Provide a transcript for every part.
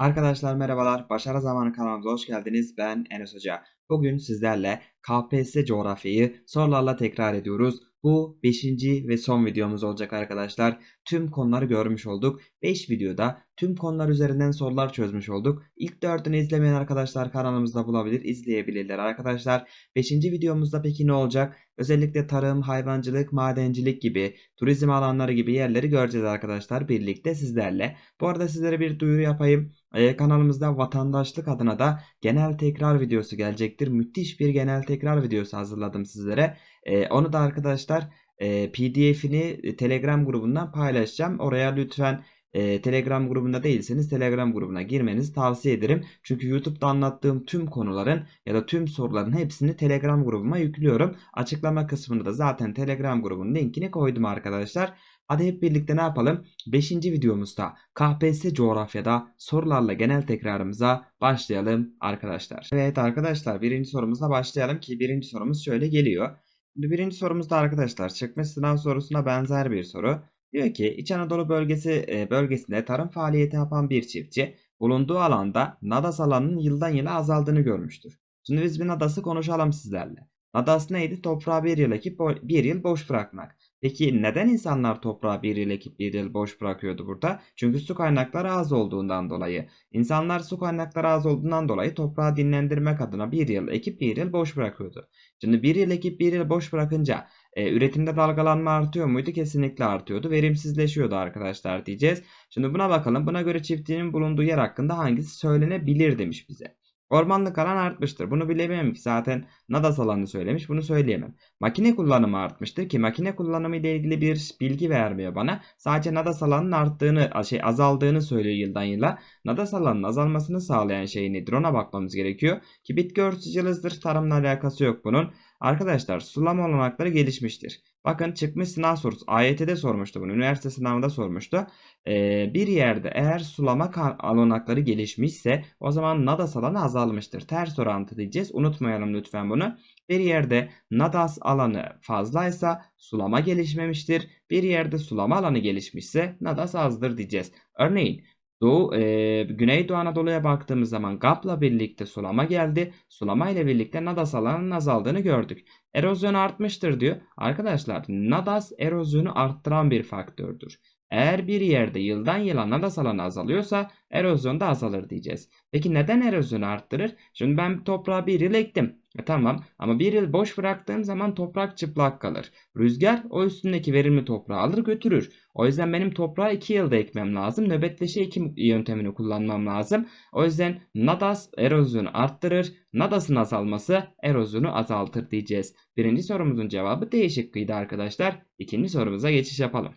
Arkadaşlar merhabalar. Başarı Zamanı kanalımıza hoş geldiniz. Ben Enes Hoca. Bugün sizlerle KPSS coğrafyayı sorularla tekrar ediyoruz. Bu 5. ve son videomuz olacak arkadaşlar. Tüm konuları görmüş olduk. 5 videoda tüm konular üzerinden sorular çözmüş olduk. İlk 4'ünü izlemeyen arkadaşlar kanalımızda bulabilir, izleyebilirler arkadaşlar. 5. videomuzda peki ne olacak? Özellikle tarım, hayvancılık, madencilik gibi, turizm alanları gibi yerleri göreceğiz arkadaşlar birlikte sizlerle. Bu arada sizlere bir duyuru yapayım. Ee, kanalımızda vatandaşlık adına da genel tekrar videosu gelecektir. Müthiş bir genel tekrar videosu hazırladım sizlere. Ee, onu da arkadaşlar e, PDF'ini Telegram grubundan paylaşacağım. Oraya lütfen e, Telegram grubunda değilseniz Telegram grubuna girmenizi tavsiye ederim. Çünkü YouTube'da anlattığım tüm konuların ya da tüm soruların hepsini Telegram grubuma yüklüyorum. Açıklama kısmında da zaten Telegram grubunun linkini koydum arkadaşlar. Hadi hep birlikte ne yapalım? 5. videomuzda KPSS coğrafyada sorularla genel tekrarımıza başlayalım arkadaşlar. Evet arkadaşlar birinci sorumuzla başlayalım ki birinci sorumuz şöyle geliyor. Birinci sorumuzda arkadaşlar çıkmış sınav sorusuna benzer bir soru. Diyor ki İç Anadolu bölgesi e, bölgesinde tarım faaliyeti yapan bir çiftçi bulunduğu alanda nadas alanının yıldan yıla azaldığını görmüştür. Şimdi biz bir nadası konuşalım sizlerle. Nadas neydi? Toprağı bir yıl ekip bir yıl boş bırakmak. Peki neden insanlar toprağı bir yıl ekip bir yıl boş bırakıyordu burada? Çünkü su kaynakları az olduğundan dolayı. İnsanlar su kaynakları az olduğundan dolayı toprağı dinlendirmek adına bir yıl ekip bir yıl boş bırakıyordu. Şimdi bir yıl ekip bir yıl boş bırakınca e, üretimde dalgalanma artıyor muydu? Kesinlikle artıyordu. Verimsizleşiyordu arkadaşlar diyeceğiz. Şimdi buna bakalım. Buna göre çiftliğin bulunduğu yer hakkında hangisi söylenebilir demiş bize. Ormanlık alan artmıştır. Bunu bilemem ki zaten Nadas alanı söylemiş. Bunu söyleyemem. Makine kullanımı artmıştır ki makine kullanımı ile ilgili bir bilgi vermiyor bana. Sadece Nadas alanının arttığını, şey azaldığını söylüyor yıldan yıla. Nadas alanının azalmasını sağlayan şey nedir? Ona bakmamız gerekiyor. Ki bitki örtücülüzdür. Tarımla alakası yok bunun. Arkadaşlar sulama olanakları gelişmiştir. Bakın çıkmış sınav sorusu. AYT'de sormuştu bunu. Üniversite sınavında sormuştu. Ee, bir yerde eğer sulama olanakları gelişmişse o zaman nadas alanı azalmıştır. Ters orantı diyeceğiz. Unutmayalım lütfen bunu. Bir yerde nadas alanı fazlaysa sulama gelişmemiştir. Bir yerde sulama alanı gelişmişse nadas azdır diyeceğiz. Örneğin Doğu, e, Güneydoğu Anadolu'ya baktığımız zaman GAP'la birlikte sulama geldi. Sulama ile birlikte nadas alanının azaldığını gördük. Erozyon artmıştır diyor. Arkadaşlar nadas erozyonu arttıran bir faktördür. Eğer bir yerde yıldan yıla nadas alanı azalıyorsa erozyon da azalır diyeceğiz. Peki neden erozyonu arttırır? Şimdi ben toprağı bir yıl ektim. E tamam ama bir yıl boş bıraktığım zaman toprak çıplak kalır. Rüzgar o üstündeki verimli toprağı alır götürür. O yüzden benim toprağı 2 yılda ekmem lazım. Nöbetleşe ekim yöntemini kullanmam lazım. O yüzden nadas erozyonu arttırır. Nadasın azalması erozyonu azaltır diyeceğiz. Birinci sorumuzun cevabı D şıkkıydı arkadaşlar. İkinci sorumuza geçiş yapalım.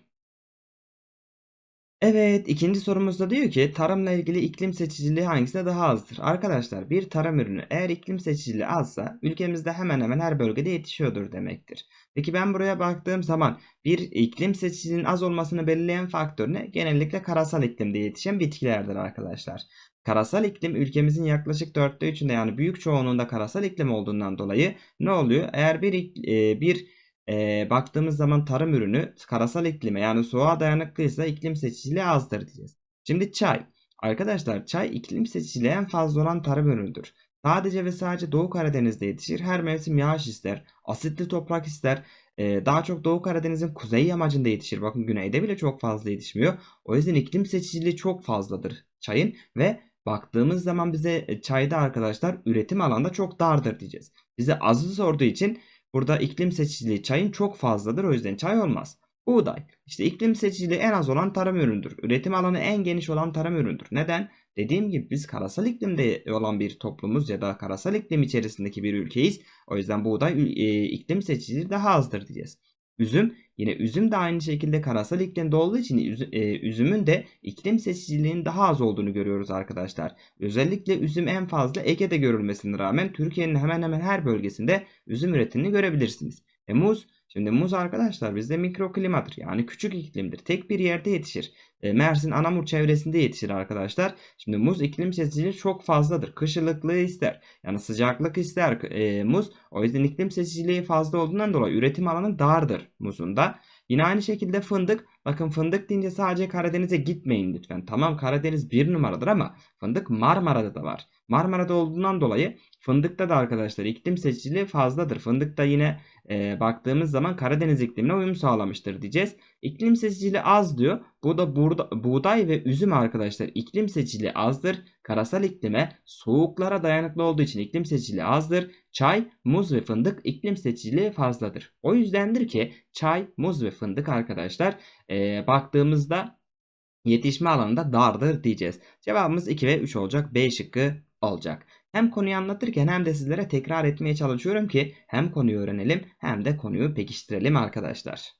Evet, ikinci sorumuzda diyor ki tarımla ilgili iklim seçiciliği hangisinde daha azdır? Arkadaşlar bir tarım ürünü eğer iklim seçiciliği azsa ülkemizde hemen hemen her bölgede yetişiyordur demektir. Peki ben buraya baktığım zaman bir iklim seçiciliğinin az olmasını belirleyen faktör ne? Genellikle karasal iklimde yetişen bitkilerdir arkadaşlar. Karasal iklim ülkemizin yaklaşık dörtte üçünde yani büyük çoğunluğunda karasal iklim olduğundan dolayı ne oluyor? Eğer bir e, bir e, baktığımız zaman tarım ürünü karasal iklime yani soğuğa dayanıklıysa iklim seçiciliği azdır diyeceğiz. Şimdi çay. Arkadaşlar çay iklim seçiciliği en fazla olan tarım ürünüdür. Sadece ve sadece Doğu Karadeniz'de yetişir. Her mevsim yağış ister. Asitli toprak ister. E, daha çok Doğu Karadeniz'in kuzey yamacında yetişir. Bakın güneyde bile çok fazla yetişmiyor. O yüzden iklim seçiciliği çok fazladır çayın ve baktığımız zaman bize e, çayda arkadaşlar üretim alanda çok dardır diyeceğiz. Bize azı sorduğu için Burada iklim seçiciliği çayın çok fazladır. O yüzden çay olmaz. Buğday. İşte iklim seçiciliği en az olan tarım ürünüdür. Üretim alanı en geniş olan tarım ürünüdür. Neden? Dediğim gibi biz karasal iklimde olan bir toplumuz ya da karasal iklim içerisindeki bir ülkeyiz. O yüzden buğday e, iklim seçiciliği daha azdır diyeceğiz. Üzüm yine üzüm de aynı şekilde karasal iklimde olduğu için e, üzümün de iklim seçiciliğinin daha az olduğunu görüyoruz arkadaşlar. Özellikle üzüm en fazla Ege'de görülmesine rağmen Türkiye'nin hemen hemen her bölgesinde üzüm üretimini görebilirsiniz. E muz Şimdi muz arkadaşlar bizde mikroklimadır yani küçük iklimdir. Tek bir yerde yetişir. E, Mersin Anamur çevresinde yetişir arkadaşlar. Şimdi muz iklim seçiciliği çok fazladır. Kış ılıklığı ister. Yani sıcaklık ister e, muz. O yüzden iklim seçiciliği fazla olduğundan dolayı üretim alanı dardır muzun da. Yine aynı şekilde fındık. Bakın fındık deyince sadece Karadeniz'e gitmeyin lütfen. Tamam Karadeniz bir numaradır ama fındık Marmara'da da var. Marmara'da olduğundan dolayı fındıkta da arkadaşlar iklim seçiciliği fazladır. Fındıkta yine e, baktığımız zaman Karadeniz iklimine uyum sağlamıştır diyeceğiz. İklim seçiciliği az diyor. Bu da burada, buğday ve üzüm arkadaşlar iklim seçiciliği azdır. Karasal iklime soğuklara dayanıklı olduğu için iklim seçiciliği azdır. Çay, muz ve fındık iklim seçiciliği fazladır. O yüzdendir ki çay, muz ve fındık arkadaşlar e, baktığımızda yetişme alanında dardır diyeceğiz. Cevabımız 2 ve 3 olacak. B şıkkı olacak. Hem konuyu anlatırken hem de sizlere tekrar etmeye çalışıyorum ki hem konuyu öğrenelim hem de konuyu pekiştirelim arkadaşlar.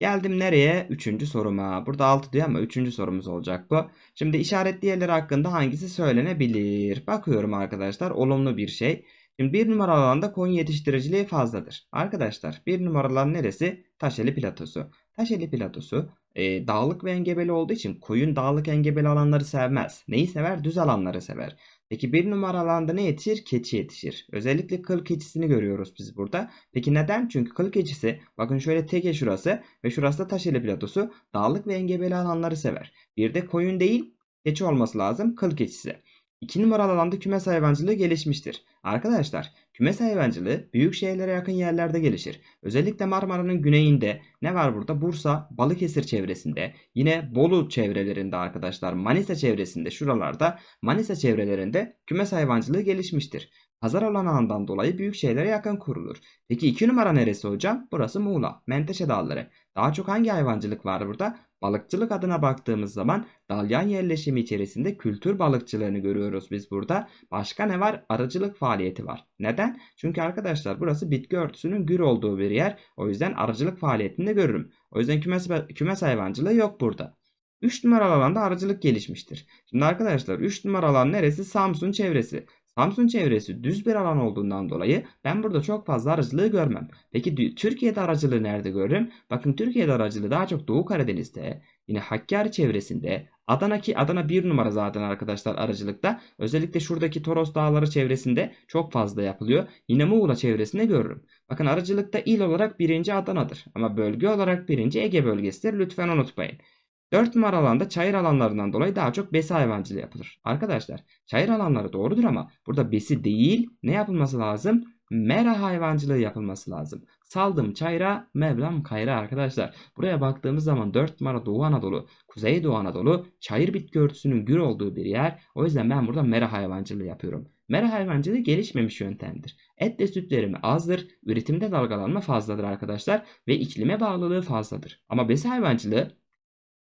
Geldim nereye? Üçüncü soruma. Burada 6 diyor ama üçüncü sorumuz olacak bu. Şimdi işaretli yerler hakkında hangisi söylenebilir? Bakıyorum arkadaşlar olumlu bir şey. Şimdi bir numaralı alanda koyun yetiştiriciliği fazladır. Arkadaşlar bir numaralı alan neresi? Taşeli platosu. Taşeli platosu e, dağlık ve engebeli olduğu için koyun dağlık engebeli alanları sevmez. Neyi sever? Düz alanları sever. Peki bir numaralı alanda ne yetişir? Keçi yetişir. Özellikle kıl keçisini görüyoruz biz burada. Peki neden? Çünkü kıl keçisi bakın şöyle teke şurası ve şurası da Taşeli platosu dağlık ve engebeli alanları sever. Bir de koyun değil keçi olması lazım kıl keçisi. 2 numaralı alanda kümes hayvancılığı gelişmiştir. Arkadaşlar kümes hayvancılığı büyük şehirlere yakın yerlerde gelişir. Özellikle Marmara'nın güneyinde ne var burada? Bursa, Balıkesir çevresinde, yine Bolu çevrelerinde arkadaşlar, Manisa çevresinde, şuralarda, Manisa çevrelerinde kümes hayvancılığı gelişmiştir. Pazar alanından dolayı büyük şehirlere yakın kurulur. Peki 2 numara neresi hocam? Burası Muğla, Menteşe Dağları. Daha çok hangi hayvancılık var burada? Balıkçılık adına baktığımız zaman dalyan yerleşimi içerisinde kültür balıkçılığını görüyoruz biz burada. Başka ne var? Arıcılık faaliyeti var. Neden? Çünkü arkadaşlar burası bitki örtüsünün gür olduğu bir yer. O yüzden arıcılık faaliyetini de görürüm. O yüzden kümes, kümes hayvancılığı yok burada. 3 numaralı alanda arıcılık gelişmiştir. Şimdi arkadaşlar 3 numaralı alan neresi? Samsun çevresi. Samsun çevresi düz bir alan olduğundan dolayı ben burada çok fazla aracılığı görmem. Peki Türkiye'de aracılığı nerede görürüm? Bakın Türkiye'de aracılığı daha çok Doğu Karadeniz'de, yine Hakkari çevresinde, Adana ki Adana bir numara zaten arkadaşlar aracılıkta. Özellikle şuradaki Toros Dağları çevresinde çok fazla yapılıyor. Yine Muğla çevresinde görürüm. Bakın aracılıkta il olarak birinci Adana'dır. Ama bölge olarak birinci Ege bölgesidir. Lütfen unutmayın. 4 numara alanda çayır alanlarından dolayı daha çok besi hayvancılığı yapılır. Arkadaşlar çayır alanları doğrudur ama burada besi değil ne yapılması lazım? Mera hayvancılığı yapılması lazım. Saldım çayra, Mevlam kayra arkadaşlar. Buraya baktığımız zaman 4 numara Doğu Anadolu, Kuzey Doğu Anadolu çayır bitki örtüsünün gür olduğu bir yer. O yüzden ben burada mera hayvancılığı yapıyorum. Mera hayvancılığı gelişmemiş yöntemdir. Et ve süt verimi azdır, üretimde dalgalanma fazladır arkadaşlar ve iklime bağlılığı fazladır. Ama besi hayvancılığı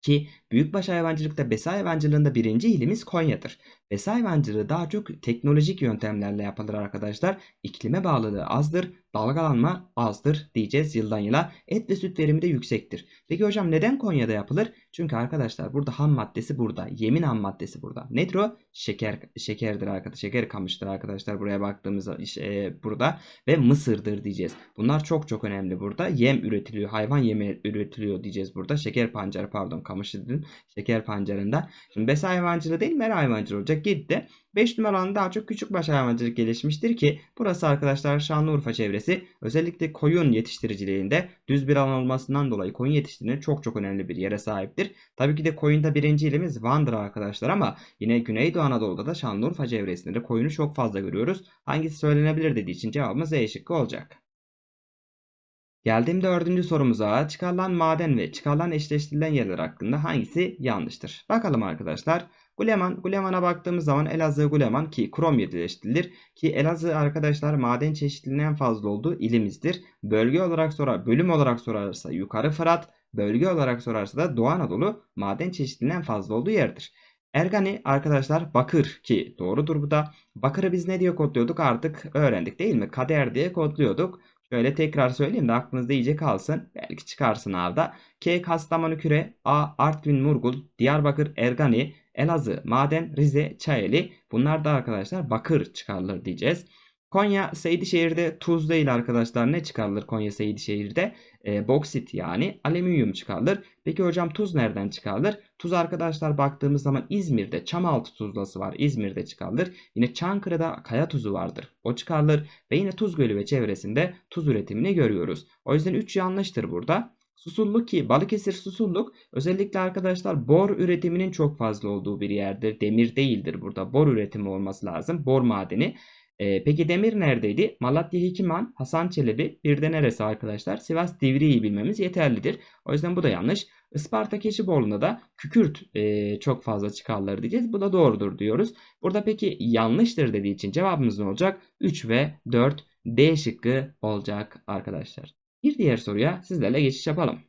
ki büyükbaş hayvancılıkta besi hayvancılığında birinci ilimiz Konya'dır. Besi hayvancılığı daha çok teknolojik yöntemlerle yapılır arkadaşlar. İklime bağlılığı azdır, dalgalanma azdır diyeceğiz yıldan yıla. Et ve süt verimi de yüksektir. Peki hocam neden Konya'da yapılır? Çünkü arkadaşlar burada ham maddesi burada. Yemin ham maddesi burada. Nedir o? Şeker, şekerdir arkadaşlar. Şeker kamıştır arkadaşlar buraya baktığımızda e, burada. Ve mısırdır diyeceğiz. Bunlar çok çok önemli burada. Yem üretiliyor. Hayvan yemi üretiliyor diyeceğiz burada. Şeker pancarı pardon kamışı dedim. Şeker pancarında. Şimdi besi hayvancılığı değil mera hayvancılığı olacak gitti. 5 numaralı daha çok küçük baş hayvancılık gelişmiştir ki burası arkadaşlar Şanlıurfa çevresi özellikle koyun yetiştiriciliğinde düz bir alan olmasından dolayı koyun yetiştiriciliğinde çok çok önemli bir yere sahiptir. Tabii ki de koyunda birinci ilimiz Van'dır arkadaşlar ama yine Güneydoğu Anadolu'da da Şanlıurfa çevresinde de koyunu çok fazla görüyoruz. Hangisi söylenebilir dediği için cevabımız E şıkkı olacak. Geldiğim dördüncü sorumuza çıkarılan maden ve çıkarılan eşleştirilen yerler hakkında hangisi yanlıştır? Bakalım arkadaşlar. Guleman, Guleman'a baktığımız zaman Elazığ Guleman ki krom yetiştirilir ki Elazığ arkadaşlar maden çeşitliliğinin fazla olduğu ilimizdir. Bölge olarak sorar, bölüm olarak sorarsa yukarı Fırat, bölge olarak sorarsa da Doğu Anadolu maden çeşitliliğinin fazla olduğu yerdir. Ergani arkadaşlar bakır ki doğrudur bu da. Bakırı biz ne diye kodluyorduk artık öğrendik değil mi? Kader diye kodluyorduk. Şöyle tekrar söyleyeyim de aklınızda iyice kalsın. Belki çıkarsın sınavda. K. Kastamonu Küre, A. Artvin Murgul, Diyarbakır Ergani, Elazığ Maden, Rize Çayeli. Bunlar da arkadaşlar bakır çıkarılır diyeceğiz. Konya Seydişehir'de tuz değil arkadaşlar. Ne çıkarılır Konya Seydişehir'de? E, boksit yani alüminyum çıkarılır. Peki hocam tuz nereden çıkarılır? Tuz arkadaşlar baktığımız zaman İzmir'de çamaltı tuzlası var. İzmir'de çıkarılır. Yine Çankırı'da kaya tuzu vardır. O çıkarılır. Ve yine Tuz Gölü ve çevresinde tuz üretimini görüyoruz. O yüzden 3 yanlıştır burada. Susurluk ki Balıkesir Susurluk özellikle arkadaşlar bor üretiminin çok fazla olduğu bir yerdir. Demir değildir burada. Bor üretimi olması lazım. Bor madeni. Ee, peki demir neredeydi? Malatya Hekiman, Hasan Çelebi, bir de neresi arkadaşlar? Sivas Divriği bilmemiz yeterlidir. O yüzden bu da yanlış. Isparta Keçiboğlu'nda da kükürt e, çok fazla çıkarları diyeceğiz. Bu da doğrudur diyoruz. Burada peki yanlıştır dediği için cevabımız ne olacak? 3 ve 4 D şıkkı olacak arkadaşlar. Bir diğer soruya sizlerle geçiş yapalım.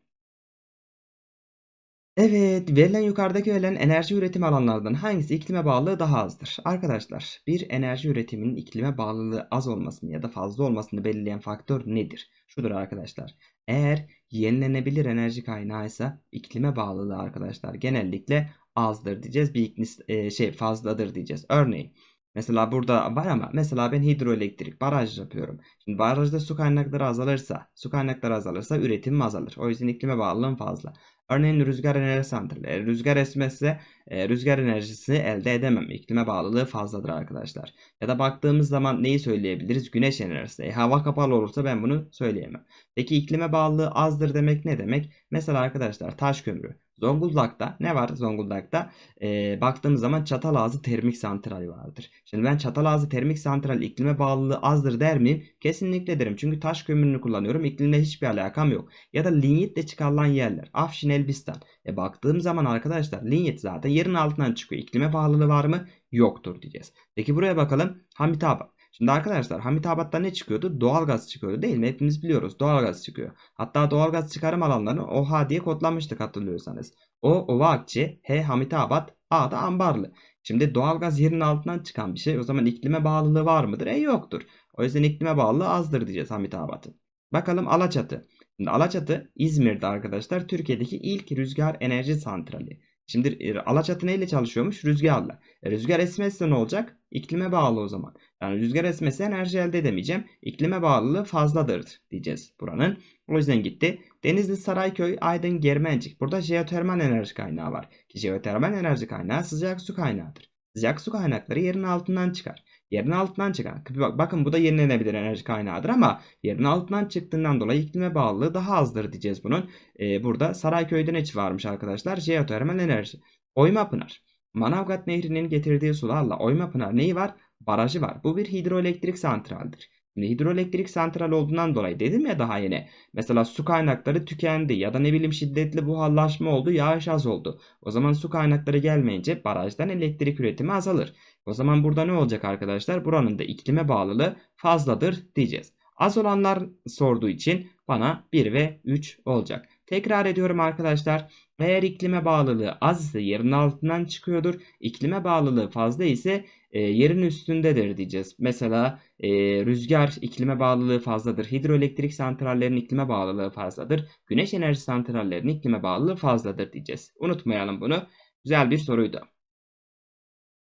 Evet, verilen yukarıdaki verilen enerji üretim alanlardan hangisi iklime bağlılığı daha azdır? Arkadaşlar, bir enerji üretiminin iklime bağlılığı az olmasını ya da fazla olmasını belirleyen faktör nedir? Şudur arkadaşlar. Eğer yenilenebilir enerji kaynağı ise iklime bağlılığı arkadaşlar genellikle azdır diyeceğiz. Bir iknis, e, şey fazladır diyeceğiz. Örneğin Mesela burada var ama mesela ben hidroelektrik baraj yapıyorum. Şimdi barajda su kaynakları azalırsa, su kaynakları azalırsa üretimim azalır. O yüzden iklime bağlılığım fazla. Örneğin rüzgar enerji santrali. Rüzgar esmezse e, rüzgar enerjisini elde edemem. İklime bağlılığı fazladır arkadaşlar. Ya da baktığımız zaman neyi söyleyebiliriz? Güneş enerjisi. E, hava kapalı olursa ben bunu söyleyemem. Peki iklime bağlılığı azdır demek ne demek? Mesela arkadaşlar taş kömürü. Zonguldak'ta ne var Zonguldak'ta? Ee, baktığımız zaman Çatalazı Termik Santrali vardır. Şimdi ben Çatalazı Termik Santral iklime bağlılığı azdır der miyim? Kesinlikle derim. Çünkü taş kömürünü kullanıyorum. İklimle hiçbir alakam yok. Ya da linyitle çıkarılan yerler. Afşin Elbistan. E baktığım zaman arkadaşlar linyit zaten yerin altından çıkıyor. İklime bağlılığı var mı? Yoktur diyeceğiz. Peki buraya bakalım. Hamitabat. Şimdi arkadaşlar Hamitabat'ta ne çıkıyordu? Doğalgaz çıkıyordu değil mi? Hepimiz biliyoruz. Doğalgaz çıkıyor. Hatta doğalgaz çıkarım alanlarını OHA diye kodlamıştık hatırlıyorsanız. O Ova Akçe, H Hamitabat, A da Ambarlı. Şimdi doğalgaz yerin altından çıkan bir şey. O zaman iklime bağlılığı var mıdır? E yoktur. O yüzden iklime bağlılığı azdır diyeceğiz Hamitabat'ın. Bakalım Alaçatı. Şimdi Alaçatı İzmir'de arkadaşlar Türkiye'deki ilk rüzgar enerji santrali. Şimdi e, Alaçatı neyle çalışıyormuş? Rüzgarla. E, rüzgar esmezse ne olacak? İklime bağlı o zaman. Yani rüzgar esmesi enerji elde edemeyeceğim. İklime bağlılığı fazladır diyeceğiz buranın. O yüzden gitti. Denizli, Sarayköy, Aydın, Germencik. Burada jeotermal enerji kaynağı var. Ki jeotermal enerji kaynağı sıcak su kaynağıdır. Sıcak su kaynakları yerin altından çıkar. Yerin altından çıkan. Bak, bakın bu da yenilenebilir enerji kaynağıdır ama yerin altından çıktığından dolayı iklime bağlılığı daha azdır diyeceğiz bunun. Ee, burada Sarayköy'de ne varmış arkadaşlar? Jeotermal enerji. Oyma Pınar. Manavgat Nehri'nin getirdiği sularla Oyma Pınar neyi var? Barajı var. Bu bir hidroelektrik santraldir. Şimdi hidroelektrik santral olduğundan dolayı dedim ya daha yeni. Mesela su kaynakları tükendi ya da ne bileyim şiddetli buharlaşma oldu, yağış az oldu. O zaman su kaynakları gelmeyince barajdan elektrik üretimi azalır. O zaman burada ne olacak arkadaşlar? Buranın da iklime bağlılığı fazladır diyeceğiz. Az olanlar sorduğu için bana 1 ve 3 olacak. Tekrar ediyorum arkadaşlar. Eğer iklime bağlılığı az ise yerin altından çıkıyordur. İklime bağlılığı fazla ise e, yerin üstündedir diyeceğiz. Mesela e, rüzgar iklime bağlılığı fazladır. Hidroelektrik santrallerin iklime bağlılığı fazladır. Güneş enerji santrallerinin iklime bağlılığı fazladır diyeceğiz. Unutmayalım bunu. Güzel bir soruydu.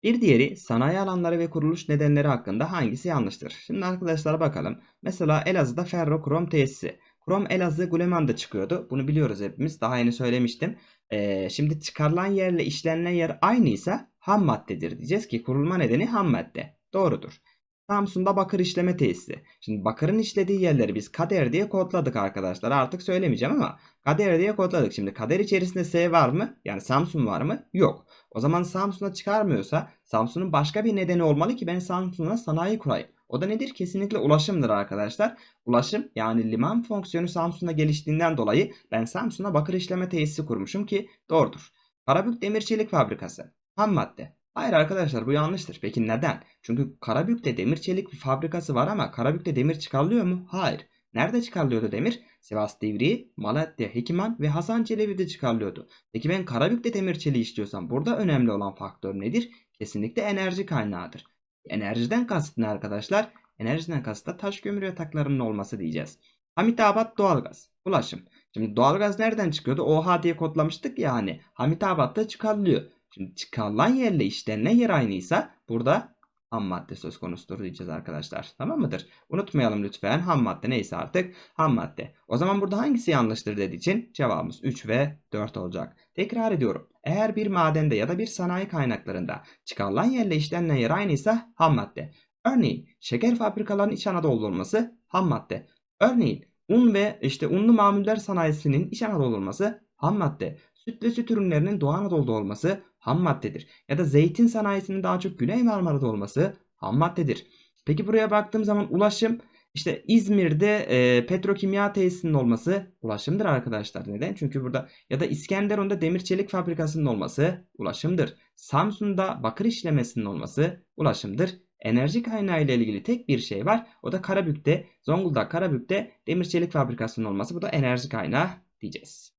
Bir diğeri sanayi alanları ve kuruluş nedenleri hakkında hangisi yanlıştır? Şimdi arkadaşlar bakalım. Mesela Elazığ'da ferrokrom tesisi. Krom Elazığ Guleman'da çıkıyordu. Bunu biliyoruz hepimiz. Daha yeni söylemiştim. Ee, şimdi çıkarılan yerle işlenen yer aynıysa ham maddedir diyeceğiz ki kurulma nedeni ham madde. Doğrudur. Samsun'da bakır işleme tesisi. Şimdi bakırın işlediği yerleri biz kader diye kodladık arkadaşlar. Artık söylemeyeceğim ama kader diye kodladık. Şimdi kader içerisinde S var mı? Yani Samsun var mı? Yok. O zaman Samsun'a çıkarmıyorsa Samsun'un başka bir nedeni olmalı ki ben Samsun'a sanayi kurayım. O da nedir? Kesinlikle ulaşımdır arkadaşlar. Ulaşım yani liman fonksiyonu Samsun'da geliştiğinden dolayı ben Samsun'a bakır işleme tesisi kurmuşum ki doğrudur. Karabük Demir Çelik Fabrikası. Ham madde. Hayır arkadaşlar bu yanlıştır. Peki neden? Çünkü Karabük'te demir çelik fabrikası var ama Karabük'te demir çıkarılıyor mu? Hayır. Nerede çıkarılıyordu demir? Sivas Divriği, Malatya, Hekiman ve Hasan Çelebi'de çıkarılıyordu. Peki ben Karabük'te demir çeliği istiyorsam burada önemli olan faktör nedir? Kesinlikle enerji kaynağıdır. Enerjiden kasıt ne arkadaşlar? Enerjiden kasıt da taş kömür yataklarının olması diyeceğiz. Hamitabat doğalgaz. Ulaşım. Şimdi doğalgaz nereden çıkıyordu? OHA diye kodlamıştık ya hani. Hamitabat'ta çıkarılıyor. Şimdi çıkarılan yerle işlenilen yer aynıysa burada ham madde söz konusudur diyeceğiz arkadaşlar. Tamam mıdır? Unutmayalım lütfen ham madde neyse artık ham madde. O zaman burada hangisi yanlıştır dediği için cevabımız 3 ve 4 olacak. Tekrar ediyorum. Eğer bir madende ya da bir sanayi kaynaklarında çıkarılan yerle işlenilen yer aynıysa ham madde. Örneğin şeker fabrikalarının İç Anadolu olması ham madde. Örneğin Un ve işte unlu mamuller sanayisinin İç Anadolu olması ham madde. Süt ve süt ürünlerinin Doğu Anadolu'da olması ham maddedir. Ya da zeytin sanayisinin daha çok Güney Marmara'da olması ham maddedir. Peki buraya baktığım zaman ulaşım işte İzmir'de e, petrokimya tesisinin olması ulaşımdır arkadaşlar. Neden? Çünkü burada ya da İskenderun'da demir çelik fabrikasının olması ulaşımdır. Samsun'da bakır işlemesinin olması ulaşımdır. Enerji kaynağı ile ilgili tek bir şey var. O da Karabük'te, Zonguldak Karabük'te demir çelik fabrikasının olması. Bu da enerji kaynağı diyeceğiz.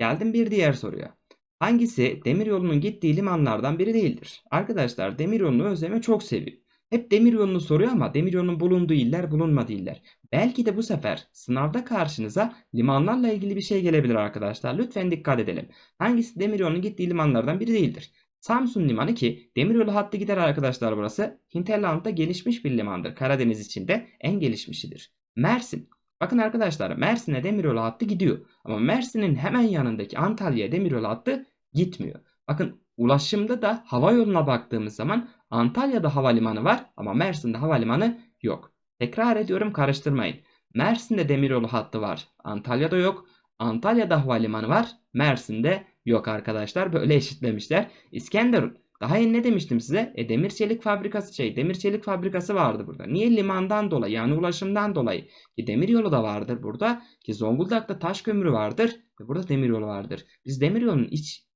Geldim bir diğer soruya. Hangisi demiryolunun gittiği limanlardan biri değildir? Arkadaşlar demiryolunu Özleme çok seviyor. Hep demiryolunu soruyor ama demiryolunun bulunduğu iller bulunmadığı iller. Belki de bu sefer sınavda karşınıza limanlarla ilgili bir şey gelebilir arkadaşlar. Lütfen dikkat edelim. Hangisi demiryolunun gittiği limanlardan biri değildir? Samsun Limanı ki demiryolu hattı gider arkadaşlar burası. Hinterland'da gelişmiş bir limandır. Karadeniz içinde en gelişmişidir. Mersin. Bakın arkadaşlar Mersin'e demiryolu hattı gidiyor. Ama Mersin'in hemen yanındaki Antalya'ya demiryolu hattı gitmiyor. Bakın ulaşımda da hava yoluna baktığımız zaman Antalya'da havalimanı var ama Mersin'de havalimanı yok. Tekrar ediyorum karıştırmayın. Mersin'de demiryolu hattı var. Antalya'da yok. Antalya'da havalimanı var. Mersin'de yok arkadaşlar. Böyle eşitlemişler. İskenderun. Daha yeni ne demiştim size? E demir çelik fabrikası şey demir çelik fabrikası vardı burada. Niye limandan dolayı yani ulaşımdan dolayı ki demir yolu da vardır burada ki Zonguldak'ta taş kömürü vardır ve burada demir yolu vardır. Biz demir yolunun iç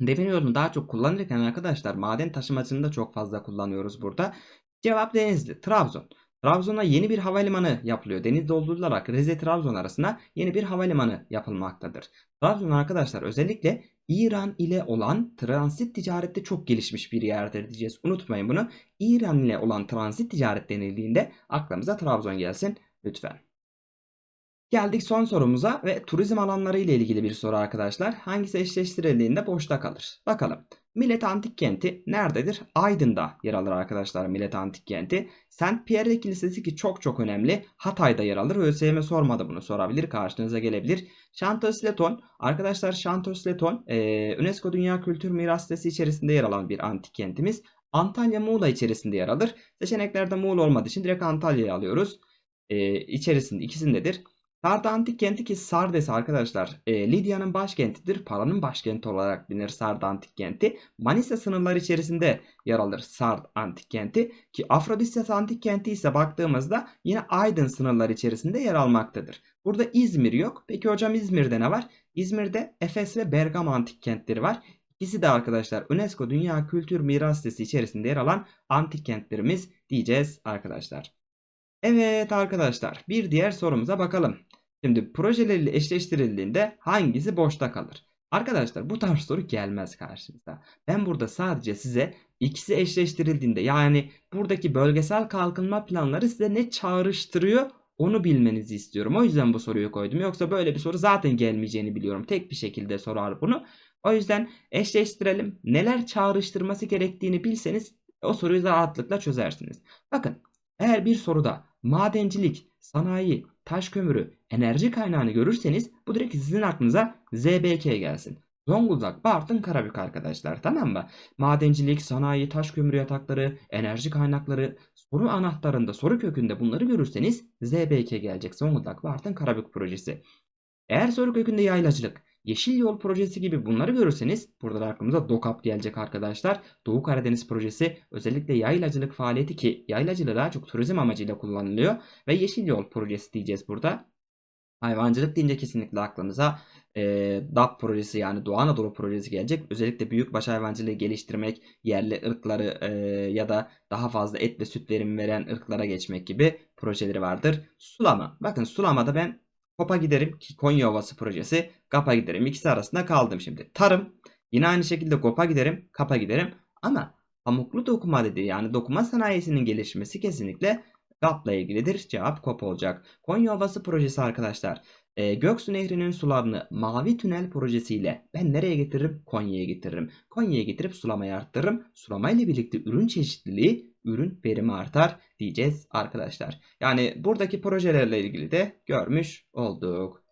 demir yolunu daha çok kullanırken arkadaşlar maden taşımacını da çok fazla kullanıyoruz burada. Cevap Denizli, Trabzon. Trabzon'a yeni bir havalimanı yapılıyor. Deniz doldurularak Rize Trabzon arasında yeni bir havalimanı yapılmaktadır. Trabzon arkadaşlar özellikle İran ile olan transit ticarette çok gelişmiş bir yerdir diyeceğiz. Unutmayın bunu. İran ile olan transit ticaret denildiğinde aklımıza Trabzon gelsin lütfen. Geldik son sorumuza ve turizm alanları ile ilgili bir soru arkadaşlar. Hangisi eşleştirildiğinde boşta kalır? Bakalım. Millet Antik Kenti nerededir? Aydın'da yer alır arkadaşlar Millet Antik Kenti. Saint Pierre Kilisesi ki çok çok önemli. Hatay'da yer alır. ÖSYM sormadı bunu sorabilir. Karşınıza gelebilir. Şantosleton. Arkadaşlar Şantosleton e, UNESCO Dünya Kültür Miras Listesi içerisinde yer alan bir antik kentimiz. Antalya Muğla içerisinde yer alır. Seçeneklerde Muğla olmadığı için direkt Antalya'yı alıyoruz. E, içerisinde ikisindedir. Sarda antik kenti ki Sardes arkadaşlar e, Lidya'nın başkentidir. Paranın başkenti olarak bilinir Sard antik kenti. Manisa sınırları içerisinde yer alır Sard antik kenti. Ki Afrodisyas antik kenti ise baktığımızda yine Aydın sınırları içerisinde yer almaktadır. Burada İzmir yok. Peki hocam İzmir'de ne var? İzmir'de Efes ve Bergama antik kentleri var. İkisi de arkadaşlar UNESCO Dünya Kültür Miras Listesi içerisinde yer alan antik kentlerimiz diyeceğiz arkadaşlar. Evet arkadaşlar bir diğer sorumuza bakalım. Şimdi projeleriyle eşleştirildiğinde hangisi boşta kalır? Arkadaşlar bu tarz soru gelmez karşınıza. Ben burada sadece size ikisi eşleştirildiğinde yani buradaki bölgesel kalkınma planları size ne çağrıştırıyor onu bilmenizi istiyorum. O yüzden bu soruyu koydum. Yoksa böyle bir soru zaten gelmeyeceğini biliyorum. Tek bir şekilde sorar bunu. O yüzden eşleştirelim. Neler çağrıştırması gerektiğini bilseniz o soruyu rahatlıkla çözersiniz. Bakın eğer bir soruda madencilik, sanayi, taş kömürü, enerji kaynağını görürseniz bu direkt sizin aklınıza ZBK gelsin. Zonguldak, Bartın, Karabük arkadaşlar tamam mı? Madencilik, sanayi, taş kömürü yatakları, enerji kaynakları, soru anahtarında, soru kökünde bunları görürseniz ZBK gelecek. Zonguldak, Bartın, Karabük projesi. Eğer soru kökünde yaylacılık, Yeşil Yol projesi gibi bunları görürseniz burada da aklımıza DOKAP gelecek arkadaşlar. Doğu Karadeniz projesi özellikle yaylacılık faaliyeti ki yaylacılığı daha çok turizm amacıyla kullanılıyor. Ve Yeşil Yol projesi diyeceğiz burada. Hayvancılık deyince kesinlikle aklımıza e, DAP projesi yani Doğu Anadolu projesi gelecek. Özellikle büyükbaş hayvancılığı geliştirmek, yerli ırkları e, ya da daha fazla et ve süt verimi veren ırklara geçmek gibi projeleri vardır. Sulama. Bakın sulamada ben Kopa giderim ki Konya Ovası projesi. Kapa giderim. İkisi arasında kaldım şimdi. Tarım. Yine aynı şekilde Kopa giderim. Kapa giderim. Ama pamuklu dokuma dediği yani dokuma sanayisinin gelişmesi kesinlikle GAP'la ilgilidir. Cevap KOP olacak. Konya Ovası projesi arkadaşlar. E, Göksu Nehri'nin sularını Mavi Tünel projesiyle ben nereye getiririm? Konya'ya getiririm. Konya'ya getirip sulamayı arttırırım. Sulamayla birlikte ürün çeşitliliği, ürün verimi artar diyeceğiz arkadaşlar. Yani buradaki projelerle ilgili de görmüş olduk.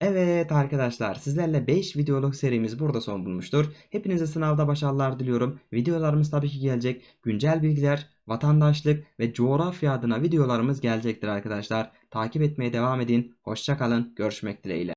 Evet arkadaşlar sizlerle 5 videoluk serimiz burada son bulmuştur. Hepinize sınavda başarılar diliyorum. Videolarımız tabii ki gelecek. Güncel bilgiler, vatandaşlık ve coğrafya adına videolarımız gelecektir arkadaşlar. Takip etmeye devam edin. Hoşça kalın. Görüşmek dileğiyle.